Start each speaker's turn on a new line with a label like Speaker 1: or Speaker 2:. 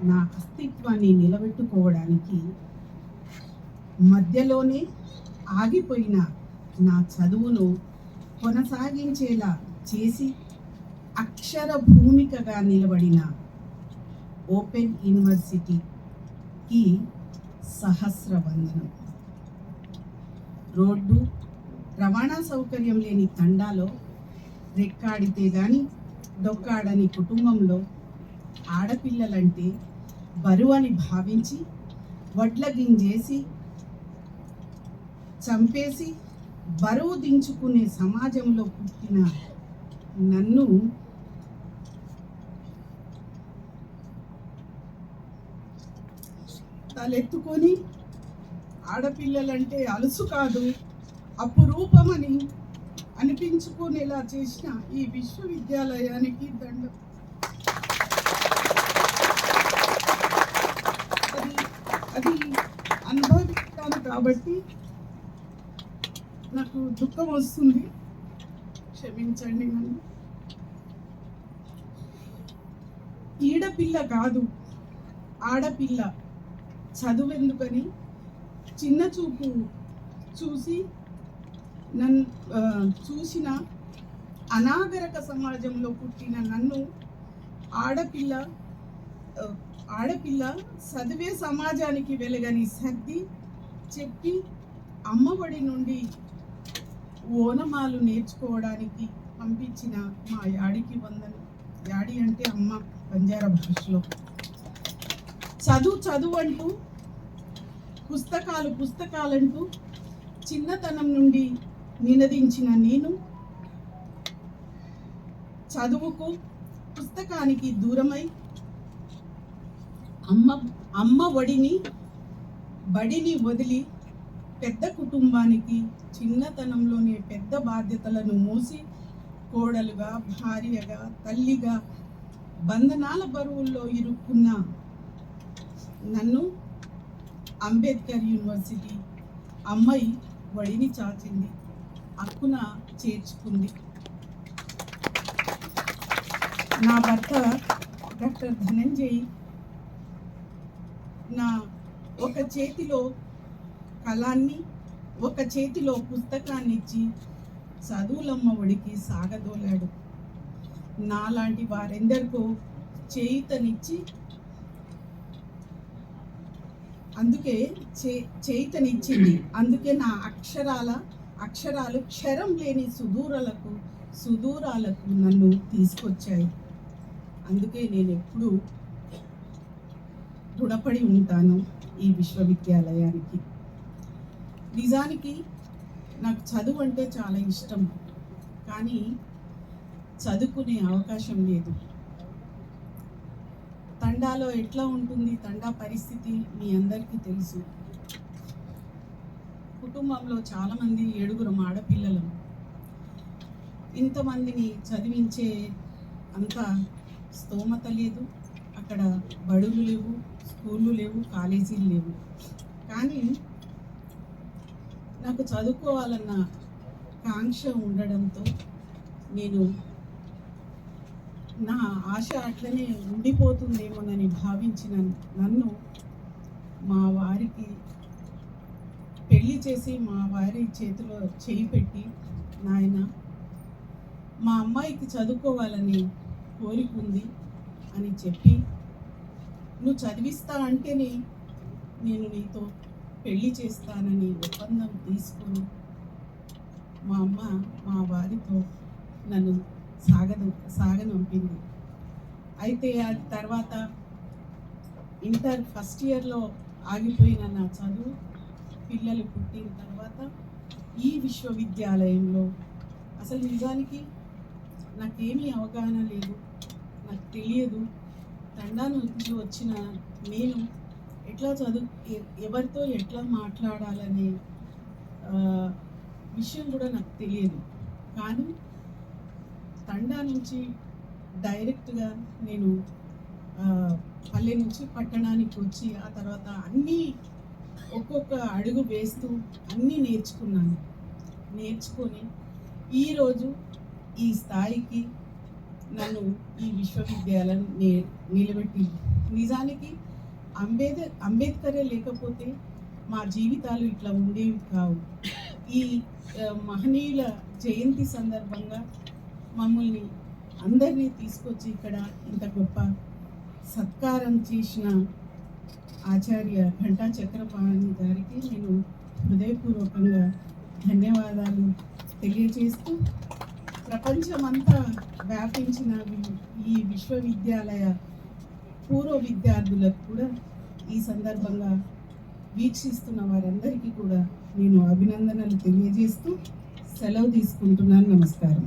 Speaker 1: నా అస్తిత్వాన్ని నిలబెట్టుకోవడానికి మధ్యలోనే ఆగిపోయిన నా చదువును కొనసాగించేలా చేసి అక్షర భూమికగా నిలబడిన ఓపెన్ యూనివర్సిటీకి సహస్ర వందనం రోడ్డు రవాణా సౌకర్యం లేని తండాలో రెక్కాడితే గాని డొక్కాడని కుటుంబంలో ఆడపిల్లలంటే బరువు అని భావించి వడ్ల గింజేసి చంపేసి బరువు దించుకునే సమాజంలో పుట్టిన నన్ను తలెత్తుకొని ఆడపిల్లలంటే అలుసు కాదు అపురూపమని అనిపించుకునేలా చేసిన ఈ విశ్వవిద్యాలయానికి దండం అది అది అనుభవించాను కాబట్టి నాకు దుఃఖం వస్తుంది. క్షమించండి నన్ను. ఈడపిల్ల కాదు ఆడపిల్ల. చదువెందుకని చిన్న చూపు చూసి నన్ను చూసిన అనాగరక సమాజంలో పుట్టిన నన్ను ఆడపిల్ల ఆడపిల్ల చదివే సమాజానికి వెలగని సర్ది చెప్పి అమ్మఒడి నుండి ఓనమాలు నేర్చుకోవడానికి పంపించిన మా యాడికి వందను యాడి అంటే అమ్మ బంజారా భాషలో. చదువు చదువు అంటూ పుస్తకాలు పుస్తకాలంటూ చిన్నతనం నుండి నినదించిన నేను చదువుకు పుస్తకానికి దూరమై అమ్మ అమ్మ ఒడిని బడిని వదిలి పెద్ద కుటుంబానికి చిన్నతనంలోనే పెద్ద బాధ్యతలను మోసి కోడలుగా భార్యగా తల్లిగా బంధనాల బరువుల్లో ఇరుక్కున్న నన్ను అంబేద్కర్ యూనివర్సిటీ అమ్మాయి వడిని చాచింది అక్కున చేర్చుకుంది. నా భర్త డాక్టర్ ధనంజయ్ నా ఒక చేతిలో కళాన్ని ఒక చేతిలో పుస్తకాన్ని ఇచ్చి చదువులమ్మ ఒడికి సాగదోలాడు. నాలాంటి వారెందరికో చేయితనిచ్చి అందుకే చే చేయితనిచ్చింది. అందుకే నా అక్షరాల అక్షరాలు క్షరం లేని సుదూరాలకు సుదూరాలకు నన్ను తీసుకొచ్చాయి. అందుకే నేను ఎప్పుడూ రుణపడి ఉంటాను ఈ విశ్వవిద్యాలయానికి. నిజానికి నాకు చదువు అంటే చాలా ఇష్టం. కానీ చదువుకునే అవకాశం లేదు. తండాలో ఎట్లా ఉంటుంది? తండా పరిస్థితి మీ అందరికీ తెలుసు. కుటుంబంలో చాలామంది ఏడుగురు ఆడపిల్లలు. ఇంతమందిని చదివించే అంత స్తోమత లేదు. అక్కడ బడులు లేవు. స్కూళ్ళు లేవు కాలేజీలు లేవు. కానీ నాకు చదువుకోవాలన్న కాంక్ష ఉండడంతో నేను నా ఆశ అట్లనే ఉండిపోతుందేమోనని భావించిన నన్ను మా వారికి పెళ్ళి చేసి మా వారి చేతిలో చేయి పెట్టి నాయన మా అమ్మాయికి చదువుకోవాలని కోరిక ఉంది అని చెప్పి నువ్వు చదివిస్తా అంటేనే నేను నీతో పెళ్ళి చేస్తానని ఒప్పందం తీసుకుని మా అమ్మ మా వారితో నన్ను సాగదు సాగనంపింది. అయితే అది తర్వాత ఇంటర్ ఫస్ట్ ఇయర్లో ఆగిపోయిన నా చదువు పిల్లలు పుట్టిన తర్వాత ఈ విశ్వవిద్యాలయంలో అసలు నిజానికి నాకేమీ అవగాహన లేదు నాకు తెలియదు. తండా నుంచి వచ్చిన నేను ఎట్లా చదువు ఎవరితో ఎట్లా మాట్లాడాలనే విషయం కూడా నాకు తెలియదు. కానీ తండా నుంచి డైరెక్ట్గా నేను పల్లె నుంచి పట్టణానికి వచ్చి ఆ తర్వాత అన్నీ ఒక్కొక్క అడుగు వేస్తూ అన్నీ నేర్చుకున్నాను. నేర్చుకొని ఈరోజు ఈ స్థాయికి నన్ను ఈ విశ్వవిద్యాలయం నే నిలబెట్టి నిజానికి అంబేద్కర్ అంబేద్కరే లేకపోతే మా జీవితాలు ఇట్లా ఉండేవి కావు. ఈ మహనీయుల జయంతి సందర్భంగా మమ్మల్ని అందరినీ తీసుకొచ్చి ఇక్కడ ఇంత గొప్ప సత్కారం చేసిన ఆచార్య ఘంటా చక్రపాణి గారికి నేను హృదయపూర్వకంగా ధన్యవాదాలు తెలియజేస్తూ ప్రపంచమంతా వ్యాపించిన ఈ విశ్వవిద్యాలయ పూర్వ విద్యార్థులకు కూడా ఈ సందర్భంగా వీక్షిస్తున్న వారందరికీ కూడా నేను అభినందనలు తెలియజేస్తూ సెలవు తీసుకుంటున్నాను. నమస్కారం.